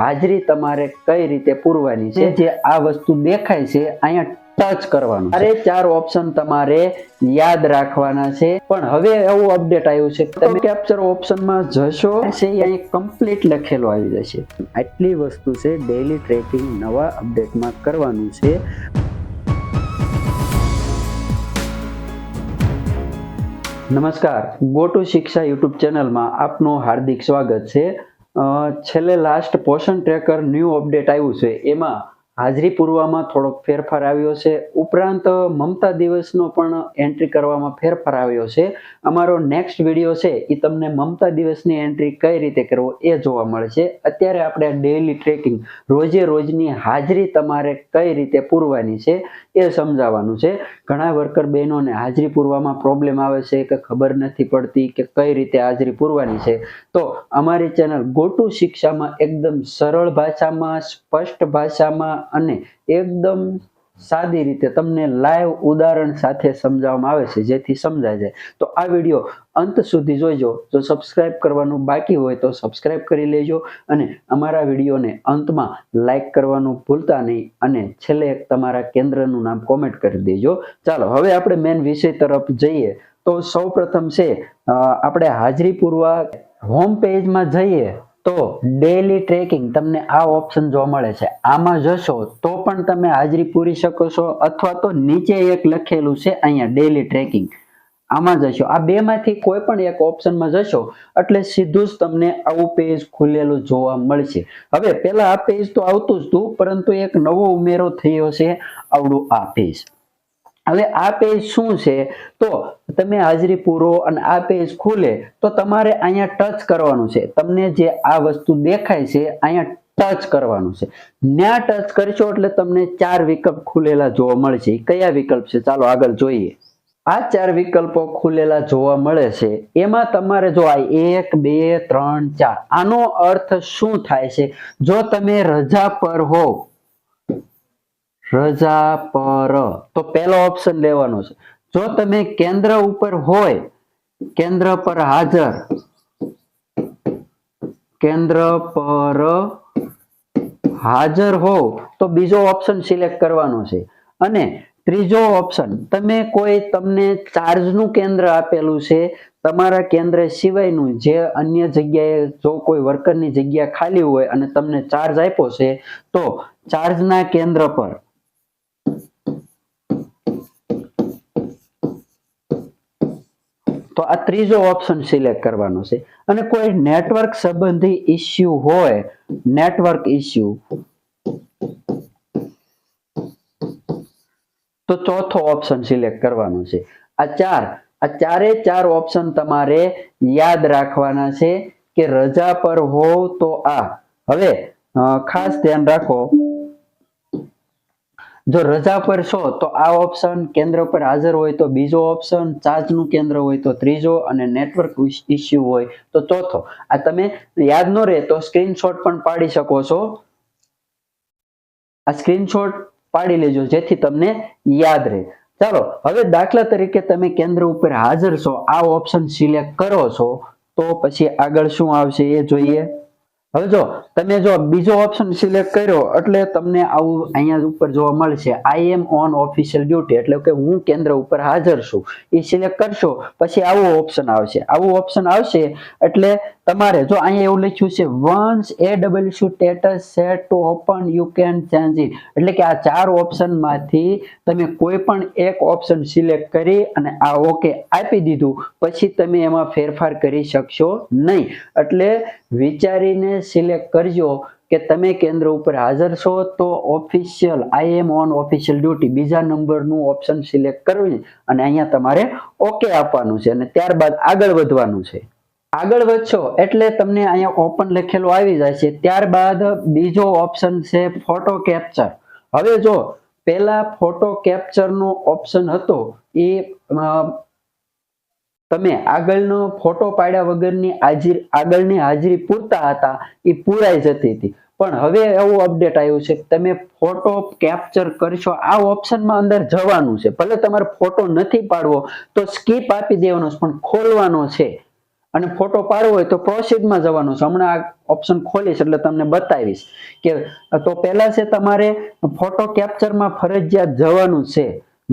હાજરી તમારે કઈ રીતે પૂરવાની છે? જે આ વસ્તુ દેખાય છે અહીંયા ટચ કરવાનું અરે ચાર ઓપ્શન તમારે યાદ રાખવાના છે. પણ હવે એવું અપડેટ આવ્યું છે તમે કેપ્ચર ઓપ્શનમાં જશો છે અહીં કમ્પ્લીટ લખેલું આવી જશે. આટલી વસ્તુ છે ડેઈલી ટ્રેકિંગ નવા અપડેટમાં કરવાનું છે. નમસ્કાર ગોટુ શિક્ષા યુટ્યુબ ચેનલમાં આપનું હાર્દિક સ્વાગત છે. છેલ્લે લાસ્ટ પોષણ ટ્રેકર ન્યૂ અપડેટ આવ્યું છે. એમાં હાજરી પૂરવામાં થોડોક ફેરફાર આવ્યો છે. ઉપરાંત, મમતા દિવસનો પણ એન્ટ્રી કરવામાં ફેરફાર આવ્યો છે. અમારો નેક્સ્ટ વીડિયો છે એ તમને મમતા દિવસની એન્ટ્રી કઈ રીતે કરવો એ જોવા મળશે. અત્યારે આપણે ડેઇલી ટ્રેકિંગ રોજે રોજની હાજરી તમારે કઈ રીતે પૂરવાની છે એ સમજાવવાનું છે. ઘણા વર્કર બહેનોને હાજરી પૂરવામાં પ્રોબ્લેમ આવે છે કે ખબર નથી પડતી કે કઈ રીતે હાજરી પૂરવાની છે. તો અમારી ચેનલ ગોટુ શિક્ષામાં એકદમ સરળ ભાષામાં, સ્પષ્ટ ભાષામાં અને એકદમ સાદી રીતે તમને લાઈવ ઉદાહરણ સાથે સમજાવવામાં આવે છે, જેથી સમજાય જાય. તો આ વીડિયો અંત સુધી જોઈજો જો સબસ્ક્રાઇબ કરવાનું બાકી હોય તો સબસ્ક્રાઇબ કરી લેજો અને અમારા વિડીયોને અંતમાં લાઈક કરવાનું ભૂલતા નહીં અને છેલ્લે એક તમારા કેન્દ્રનું નામ કોમેન્ટ કરી દેજો. ચાલો, હવે આપણે મેન વિષય તરફ જઈએ. તો સૌ પ્રથમ છે આપણે હાજરી પૂર્વક હોમ પેજમાં જઈએ. તો ડેલી ટ્રેકિંગ તમને આ ઓપ્શન જોવા મળે છે. આમાં જશો તો પણ તમે હાજરી પૂરી શકો છો અથવા તો નીચે એક લખેલું છે અહીંયા ડેલી ટ્રેકિંગ આમાં જશો. આ બેમાંથી કોઈ પણ એક ઓપ્શનમાં જશો એટલે સીધું જ તમને આવું પેજ ખુલેલું જોવા મળશે. હવે પેલા આ પેજ તો આવતું જ હતું, પરંતુ એક નવો ઉમેરો થયો છે આવડું આ પેજ હવે આ પેજ શું છે? તો તમે હાજરી પૂરો અને આ પેજ ખુલે તો તમારે અહીંયા ટચ કરવાનું છે. તમને જે આ વસ્તુ દેખાય છે, અહીંયા ટચ કરવાનું છે. ન્યા ટચ કરશો એટલે તમને ચાર વિકલ્પ ખુલેલા જોવા મળશે. કયા વિકલ્પ છે? ચાલો આગળ જોઈએ. આ ચાર વિકલ્પો ખુલેલા જોવા મળે છે. એમાં તમારે જો આ એક, બે, ત્રણ, ચાર, આનો અર્થ શું થાય છે? જો તમે રજા પર હોવ રજા પર તો પહેલો ઓપ્શન લેવાનો છે. જો તમે કેન્દ્ર ઉપર હોય, કેન્દ્ર પર હાજર, કેન્દ્ર પર હાજર હોવ તો બીજો ઓપ્શન સિલેક્ટ કરવાનો છે. અને ત્રીજો ઓપ્શન તમે કોઈ તમને ચાર્જનું કેન્દ્ર આપેલું છે, તમારા કેન્દ્ર સિવાયનું જે અન્ય જગ્યાએ જો કોઈ વર્કરની જગ્યા ખાલી હોય અને તમને ચાર્જ આપ્યો છે, તો ચાર્જના કેન્દ્ર પર તો આ ત્રીજો ઓપ્શન સિલેક્ટ કરવાનો છે. અને કોઈ નેટવર્ક સંબંધી ઇસ્યુ હોય નેટવર્ક ઇસ્યુ તો ચોથો ઓપ્શન સિલેક્ટ કરવાનો છે. આ ચાર, આ ચારે ચાર ઓપ્શન તમારે યાદ રાખવાના છે કે રજા પર હોવ તો આ. હવે ખાસ ધ્યાન રાખો. જો રજા પર છો, તો આ ઓપ્શન કેન્દ્ર પર હાજર હોય તો બીજો ઓપ્શન ચાર્જનું કેન્દ્ર હોય તો ત્રીજો અને નેટવર્ક ઇસ્યુ હોય તો ચોથો. આ તમે યાદ ન રહે તો સ્ક્રીનશોટ પણ પાડી શકો છો. આ સ્ક્રીનશોટ પાડી લેજો જેથી તમને યાદ રહે. ચાલો, હવે દાખલા તરીકે તમે કેન્દ્ર ઉપર હાજર છો, આ ઓપ્શન સિલેક્ટ કરો છો, તો પછી આગળ શું આવશે એ જોઈએ. હવે જો, તમે જો બીજો ઓપ્શન સિલેક્ટ કર્યો, એટલે તમને આવું અહીંયા ઉપર જોવા મળશે I am on official duty એટલે કે હું કેન્દ્ર ઉપર હાજર છું. એ સિલેક્ટ કરશો, પછી આવું ઓપ્શન આવશે. આવું ઓપ્શન આવશે, એટલે તમારે જો અહીંયા એવું લખ્યું છે once A W status set to open you can change it એટલે કે આ ચાર ઓપ્શનમાંથી તમે કોઈ પણ એક ઓપ્શન સિલેક્ટ કરી અને આ ઓકે આપી દીધું, પછી તમે એમાં ફેરફાર કરી શકશો નહીં. એટલે વિચારીને સિલેક્ટ કરજો કે તમે કેન્દ્ર ઉપર હાજર છો તો official I am on official duty બીજા નંબરનું ઓપ્શન સિલેક્ટ કરવું અને અહીંયા તમારે ઓકે આપવાનું છે અને ત્યારબાદ આગળ વધવાનું છે. આગળ વધશો એટલે તમને અહીંયા ઓપન લખેલું આવી જાય છે. ત્યારબાદ બીજો ઓપ્શન છે ફોટો કેપ્ચર હવે જો પહેલા ફોટો કેપ્ચરનો ઓપ્શન હતો, એ તમે આગળનો ફોટો પાડ્યા વગરની હાજરી, આગળની હાજરી પૂરતા હતા, એ પૂરાઈ જતી હતી. પણ હવે એવું અપડેટ આવ્યું છે તમે ફોટો કેપ્ચર કરશો, આ ઓપ્શનમાં અંદર જવાનું છે. ભલે તમારે ફોટો નથી પાડવો, તો સ્કીપ આપી દેવાનો પણ ખોલવાનો છે. અને ફોટો પાડવો હોય તો પ્રોસીડમાં જવાનું છે. હમણાં આ ઓપ્શન ખોલીશ એટલે તમને બતાવીશ કે, તો પહેલા છે તમારે ફોટો કેપ્ચરમાં ફરજિયાત જવાનું છે.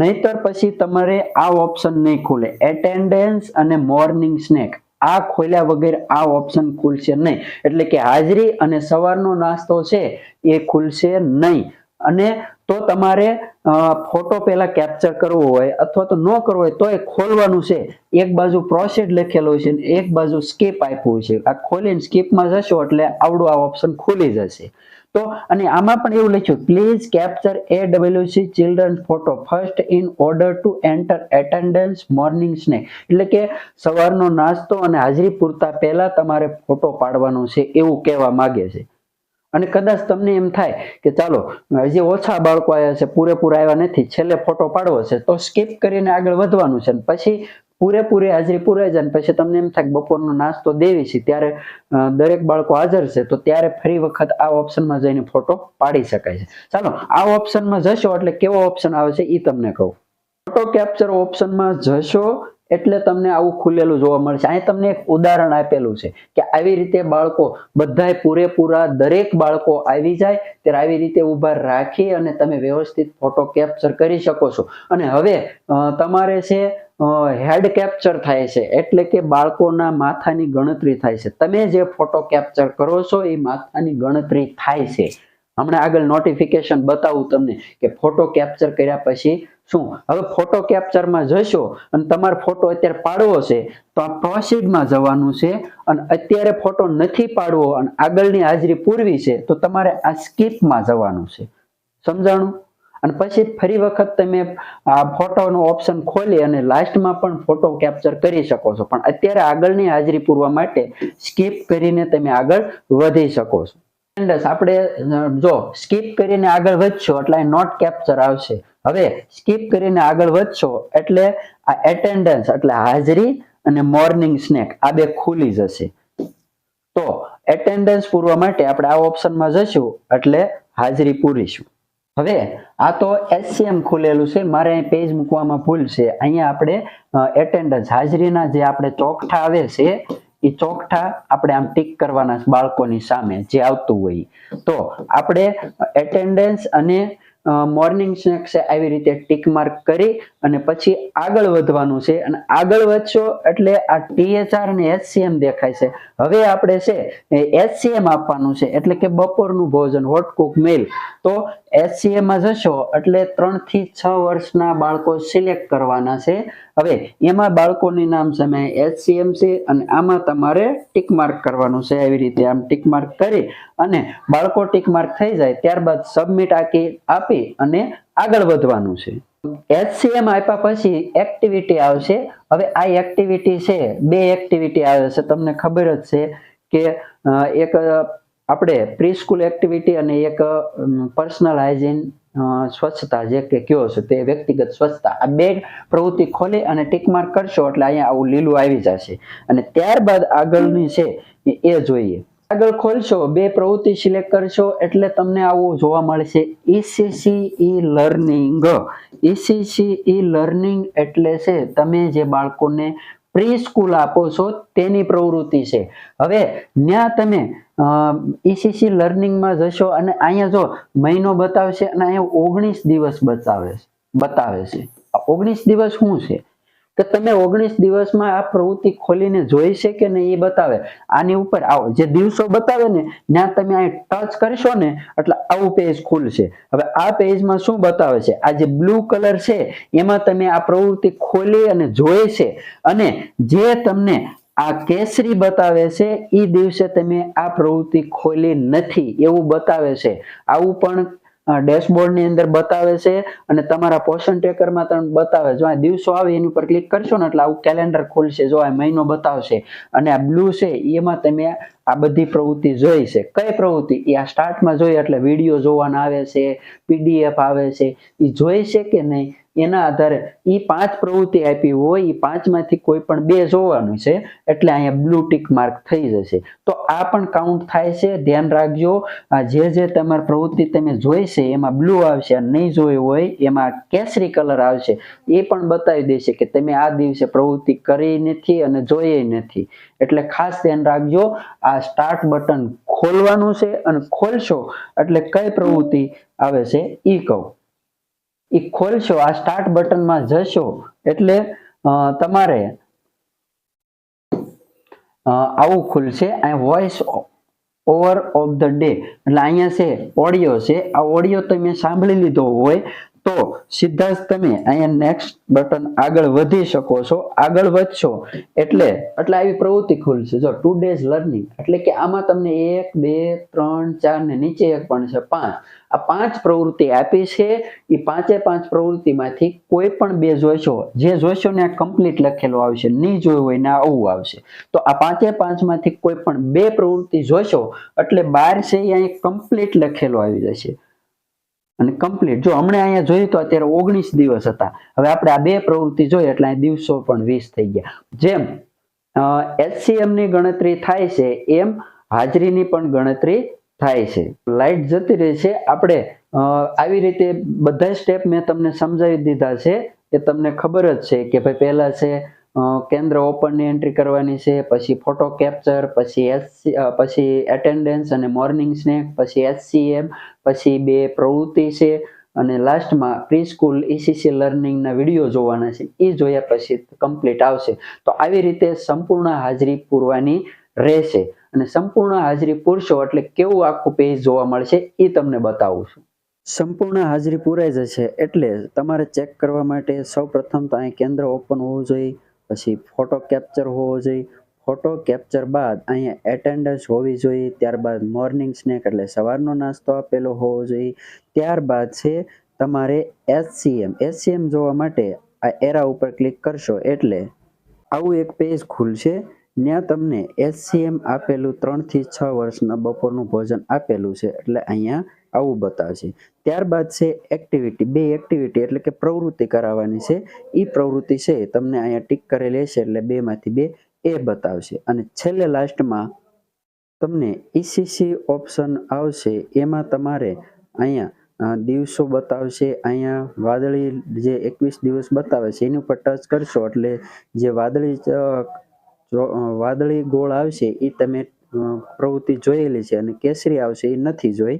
નહીતર પછી તમારે આ ઓપ્શન નહીં ખુલે. એટેન્ડન્સ અને મોર્નિંગ સ્નેક આ ખોલ્યા વગર આ ઓપ્શન ખુલશે નહીં. એટલે કે હાજરી અને સવારનો નાસ્તો છે એ ખુલશે નહીં. અને તો તમારે ફોટો પહેલા કેપ્ચર કરવો હોય અથવા તો ન કરવો હોય તો એ ખોલવાનું છે. એક બાજુ પ્રોસેડ લખેલું છે એક બાજુ સ્કીપ આપ્યું છે. આ ખોલીને સ્કીપમાં જશો એટલે આવડું આ ઓપ્શન ખુલી જશે. તો અને આમાં પણ એવું લખ્યું please capture A W C children photo first in order to enter attendance morning snack એટલે કે સવારનો નાસ્તો અને હાજરી પૂરતા પહેલા તમારે ફોટો પાડવાનો છે એવું કહેવા માગે છે. અને કદાચ તમને એમ થાય કે ચાલો, હજી ઓછા બાળકો આવ્યા છે, પૂરેપૂરા આવ્યા નથી, છેલ્લે ફોટો પાડવો છે, તો સ્કીપ કરીને આગળ વધવાનું છે પછી પૂરેપૂરી હાજરી પૂરાઈ જાય પછી તમને એમ થાય બપોરનો નાસ્તો દેવી છે, ત્યારે દરેક બાળકો હાજર છે, તો ત્યારે ફરી વખત આ ઓપ્શનમાં જઈને ફોટો પાડી શકાય છે. ચાલો, આ ઓપ્શનમાં જશો એટલે કેવો ઓપ્શન આવે છે એ તમને કહું. ફોટો કેપ્ચર ઓપ્શનમાં જશો એટલે તમને આવું ખુલેલું જોવા મળશે. અહીં તમને એક ઉદાહરણ આપેલું છે કે આવી રીતે બાળકો બધાય પૂરેપૂરા દરેક બાળકો આવી જાય, ત્યારે આવી રીતે ઊભા રાખી અને તમે વ્યવસ્થિત ફોટો કેપ્ચર કરી શકો છો. અને હવે તમારે છે હેડ કેપ્ચર થાય છે. એટલે કે બાળકોના માથાની ગણતરી થાય છે. તમે જે ફોટો કેપ્ચર કરો છો, એ માથાની ગણતરી થાય છે. હમણાં આગળ નોટિફિકેશન બતાવું તમને કે ફોટો કેપ્ચર કર્યા પછી શું? હવે ફોટો કેપ્ચરમાં જશો અને તમારે ફોટો અત્યારે પાડવો છે, તો આ પ્રોસીડમાં જવાનું છે અને અત્યારે ફોટો નથી પાડવો અને આગળની હાજરી પૂરવી છે, તો તમારે આ સ્કીપમાં જવાનું છે. સમજાણું? અને પછી ફરી વખત તમે આ ફોટોનો ઓપ્શન ખોલી અને લાસ્ટમાં પણ ફોટો કેપ્ચર કરી શકો છો. પણ અત્યારે આગળની હાજરી પૂરવા માટે સ્કીપ કરીને તમે આગળ વધી શકો છો. Attendance આપણે જો સ્કીપ કરીને આગળ વધશો એટલે નોટ કેપ્ચર આવશે. હવે સ્કીપ કરીને આગળ વધશો એટલે આ એટેન્ડન્સ એટલે હાજરી અને મોર્નિંગ સ્નેક આ બે ખુલી જશે. તો એટેન્ડન્સ પૂરવા માટે આપણે આ ઓપ્શનમાં જશું એટલે હાજરી પૂરીશું. હવે આ તો એસસીએમ ખુલેલું છે. મારે અહીં પેજ મૂકવામાં ભૂલ છે. અહીંયા આપણે એટેન્ડન્સ હાજરીના જે આપણે ચોકઠા આવે છે, એ ચોકઠા આપણે આમ ટીક કરવાના બાળકોની સામે, જે આવતું હોય. તો આપણે એટેન્ડન્સ અને મોર્નિંગ સ્નેક્સ આવી રીતે ટીક માર્ક કરી અને પછી આગળ વધવાનું છે. અને આગળ વધશો એટલે આ ટીએચઆર અને એચસીએમ દેખાય છે. હવે આપણે છે એચસીએમ આપવાનું છે. એટલે કે બપોરનું ભોજન હોટ કુક મેલ તો એચસીએમ જશો એટલે ત્રણથી છ વર્ષના બાળકો સિલેક્ટ કરવાના છે. હવે એમાં બાળકોની નામ સામે એચસીએમ છે અને આમાં તમારે ટીક માર્ક કરવાનું છે. આવી રીતે આમ ટીક માર્ક કરી અને બાળકો ટીક માર્ક થઈ જાય. ત્યારબાદ સબમિટ આકી આપી અને આગળ વધવાનું છે. એચસીએમ આપ્યા પછી એક્ટિવિટી આવશે. હવે આ એક્ટિવિટી છે, બે એક્ટિવિટી આવે છે. તમને ખબર જ છે કે એક આપણે પ્રીસ્કૂલ એક્ટિવિટી અને એક પર્સનલ હાઇજીન સ્વચ્છતા જે કે કયો છે તે વ્યક્તિગત સ્વચ્છતા. આ બે પ્રવૃત્તિ ખોલી અને ટીક માર્ક કરશો એટલે અહીંયા આવું લીલું આવી જશે. અને ત્યારબાદ આગળની છે એ જોઈએ. આગળ ખોલશો, બે પ્રવૃત્તિ સિલેક્ટ કરશો એટલે તમને આવું જોવા મળશે. ECC E learning ECC E learning એટલે છે તમે જે બાળકોને પ્રી સ્કૂલ આપો છો તેની પ્રવૃત્તિ છે. હવે ત્યાં તમે ઈસીસી લર્નિંગમાં જશો અને અહીંયા જો મહિનો બતાવશે અને અહીંયા ઓગણીસ દિવસ બતાવે છે બતાવે છે. ઓગણીસ દિવસ શું છે? કે તમે ઓગણીસ દિવસમાં આ પ્રવૃત્તિ ખોલીને જોઈ છે કે નહીં એ બતાવે? આની ઉપર આવો, જે દિવસો બતાવે ને, ત્યાં તમે અહીં ટચ કરશો ને, એટલે આવું પેજ ખુલશે. હવે આ પેજમાં શું બતાવે છે? આ જે બ્લુ કલર છે, એમાં તમે આ પ્રવૃત્તિ ખોલી અને જોઈ છે. અને જે તમને આ કેસરી બતાવે છે એ દિવસે તમે આ પ્રવૃત્તિ ખોલી નથી એવું બતાવે છે. આવું પણ ડેશબોર્ડની અંદર બતાવે છે અને તમારા પોષણ ટ્રેકરમાં તમને બતાવે. જો આ દિવસો આવે એની ઉપર ક્લિક કરશો ને એટલે આવું કેલેન્ડર ખુલશે, જો આ મહિનો બતાવશે. અને આ બ્લુ છે, એમાં તમે આ બધી પ્રવૃત્તિ જોઈ છે. કઈ પ્રવૃત્તિ? એ આ સ્ટાર્ટમાં જોઈ એટલે વીડિયો જોવાના આવે છે પીડીએફ આવે છે. એ જોઈ છે કે નહીં? એના આધારે એ પાંચ પ્રવૃત્તિ આપી હોય એ પાંચમાંથી કોઈ પણ બે જોવાનું છે, એટલે અહીંયા બ્લુ ટીક માર્ક થઈ જશે. તો આ પણ કાઉન્ટ થાય છે. ધ્યાન રાખજો જે જે તમારી પ્રવૃત્તિ તમે જોઈ છે, એમાં બ્લુ આવશે નહીં જોઈ હોય, એમાં કેસરી કલર આવશે. એ પણ બતાવી દેશે કે તમે આ દિવસે પ્રવૃત્તિ કરી નથી અને જોઈએ નથી. એટલે ખાસ ધ્યાન રાખજો, આ સ્ટાર્ટ બટન ખોલવાનું છે અને ખોલશો એટલે કઈ પ્રવૃત્તિ આવે છે ઈ કહું. ઈ ખોલશો, આ સ્ટાર્ટ બટનમાં જશો એટલે તમારે આવું ખુલશે. આ voice over of the day એટલે અહીંયા છે ઓડિયો છે. આ ઓડિયો તમે સાંભળી લીધો હોય તો જ તમે અહીંયા નેક્સ્ટ બટન આગળ વધી શકો છો, આગળ વધશો. એટલે એટલે આવી પ્રવૃત્તિ ખુલશે. જો ટુ ડેઝ લર્નિંગ એટલે કે આમાં તમને એક, બે, ત્રણ, ચાર ને નીચે એક પણ છે, પાંચ. આ પાંચ પ્રવૃત્તિ આપી છે. એ પાંચે પાંચ પ્રવૃત્તિમાંથી કોઈ પણ બે જોઈશો જે જોઈશો ને કમ્પ્લીટ લખેલું આવશે. નહીં જોયું હોય ને આવું આવશે. તો આ પાંચે પાંચમાંથી કોઈ પણ બે પ્રવૃત્તિ જોઈશો એટલે બાર છે એ અહીંયા કમ્પ્લીટ લખેલું આવી જશે. અને કમ્પ્લીટ જો હમણાં અહીંયા જોયું તો અત્યારે ઓગણીસ દિવસ હતા. હવે આપણે આ બે પ્રવૃત્તિ જોઈએ એટલે અહીં દિવસો પણ વીસ થઈ ગયા. જેમ એચસીએમની ગણતરી થાય છે, એમ હાજરીની પણ ગણતરી થાય છે. લાઇટ જતી રહે છે. આપણે આવી રીતે બધા સ્ટેપ મેં તમને સમજાવી દીધા છે. એ તમને ખબર જ છે કે ભાઈ પહેલા છે કેન્દ્ર ઓપનની એન્ટ્રી કરવાની છે, પછી ફોટો કેપ્ચર પછી એસસી પછી એટેન્ડન્સ અને મોર્નિંગ સ્નેક પછી એચસીએમ પછી બે પ્રવૃત્તિ છે અને લાસ્ટમાં પ્રી સ્કૂલ ઈસીસી લર્નિંગના વીડિયો જોવાના છે. એ જોયા પછી કમ્પ્લીટ આવશે. તો આવી રીતે સંપૂર્ણ હાજરી પૂરવાની રહેશે. અને સંપૂર્ણ હાજરી પૂરશો એટલે કેવું આખું પેજ જોવા મળશે એ તમને બતાવું છું. સંપૂર્ણ હાજરી પૂરાઈ જશે એટલે તમારે ચેક કરવા માટે સૌપ્રથમ તો અહીં કેન્દ્ર ઓપન હોવું જોઈએ. પછી ફોટો કેપ્ચર હોવો જોઈએ. ફોટો કેપ્ચર બાદ અહીંયા એટેન્ડન્સ હોવી જોઈએ. ત્યારબાદ મોર્નિંગ સ્નેક એટલે સવારનો નાસ્તો આપેલો હોવો જોઈએ. ત્યારબાદ છે તમારે એચસીએમ એચસીએમ જોવા માટે આ એરા ઉપર ક્લિક કરશો એટલે આવું એક પેજ ખુલશે. ત્યાં તમને એચસીએમ આપેલું ત્રણથી છ વર્ષના બપોરનું ભોજન આપેલું છે, એટલે અહીંયા આવું બતાવશે. ત્યારબાદ છે એક્ટિવિટી બે એક્ટિવિટી એટલે કે પ્રવૃત્તિ કરાવવાની છે. એ પ્રવૃત્તિ છે તમને અહીંયા ટીક કરેલી હશે, એટલે બેમાંથી બે એ બતાવશે. અને છેલ્લે લાસ્ટમાં તમને ઈસીસી ઓપ્શન આવશે, એમાં તમારે અહીંયા દિવસો બતાવશે. અહીંયા વાદળી જે એકવીસ દિવસ બતાવે છે, એની ઉપર ટચ કરશો એટલે જે વાદળી વાદળી ગોળ આવશે એ તમે પ્રવૃત્તિ જોયેલી છે અને કેસરી આવશે એ નથી જોઈ.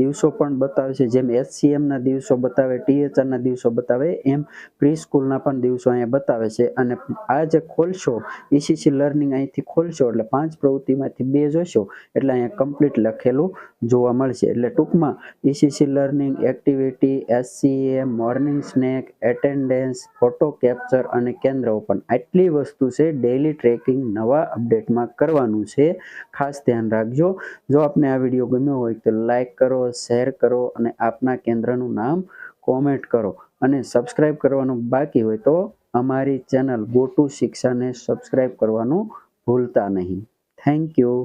દિવસો પણ બતાવે છે, જેમ એચસીએમના દિવસો બતાવે ટીએચઆરના દિવસો બતાવે, એમ પ્રી સ્કૂલના પણ દિવસો અહીંયા બતાવે છે. અને આ જે ખોલશો ઈસીસી લર્નિંગ અહીંથી ખોલશો, એટલે પાંચ પ્રવૃત્તિમાંથી બે જોશો, એટલે અહીંયા કમ્પ્લીટ લખેલું જોવા મળશે. એટલે ટૂંકમાં ECC learning, activity SCM morning snack, attendance, photo capture અને કેન્દ્ર ઓપન આટલી વસ્તુ છે, ડેઇલી ટ્રેકિંગ, નવા અપડેટમાં કરવાનું છે. ખાસ ધ્યાન રાખજો. જો આપને આ વીડિયો ગમ્યો હોય તો લાઇક કરો શેર કરો અને આપના કેન્દ્રનું નામ કોમેન્ટ કરો. અને સબસ્ક્રાઇબ કરવાનું બાકી હોય તો અમારી ચેનલ ગોટુ શિક્ષાને સબસ્ક્રાઇબ કરવાનું ભૂલતા નહીં. Thank you